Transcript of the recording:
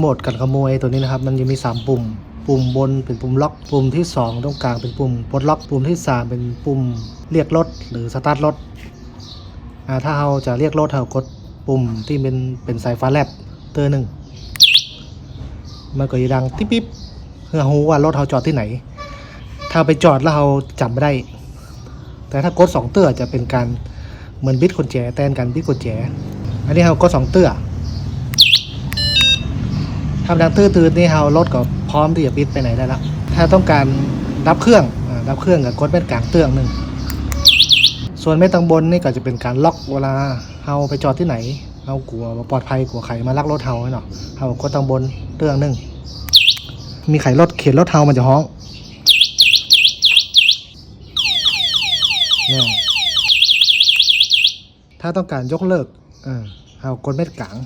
โหมดกันขโมยตัวนี้นะครับ มันจะมี 3 ปุ่ม ปุ่มบนเป็นปุ่มล็อก ปุ่มที่ 2 ตรงกลางเป็นปุ่มปลดล็อก ปุ่มที่ 3 เป็นปุ่มเรียกรถหรือสตาร์ทรถถ้าเราจะเรียกรถเรากดปุ่มที่เป็นเป็นสายฟ้าแลบเตอร์หนึ่งมันก็จะดังติ๊บปิ๊บเพื่อรู้ว่ารถเราจอดที่ไหน ถ้าไปจอดแล้วเราจำไม่ได้ แต่ถ้ากดสองเตื้อจะเป็นการเหมือนบิดกุญแจแทนกันบิดกุญแจ อันนี้เรากดสองเตื้อ ทำดังตื้อตืดนี่เฮารถก็พร้อมที่จะบิดไปไหนได้แล้วถ้าต้องการดับเครื่องอ่าดับเครื่องกับกดเม็ดกลางเตื้องหนึ่งส่วนเม็ดตังบนนี่ก็จะเป็นการล็อกเวลาเฮาไปจอดที่ไหนเฮากลัวว่าปลอดภัยกลัวใครมาลักรถเฮาไว้เนาะเฮากดตังบนเตื้องหนึ่งมีไขรถเข็นรถเฮามันจะฮ้องเนี่ยถ้าต้องการยกเลิกเออเฮากดเม็ดกลาง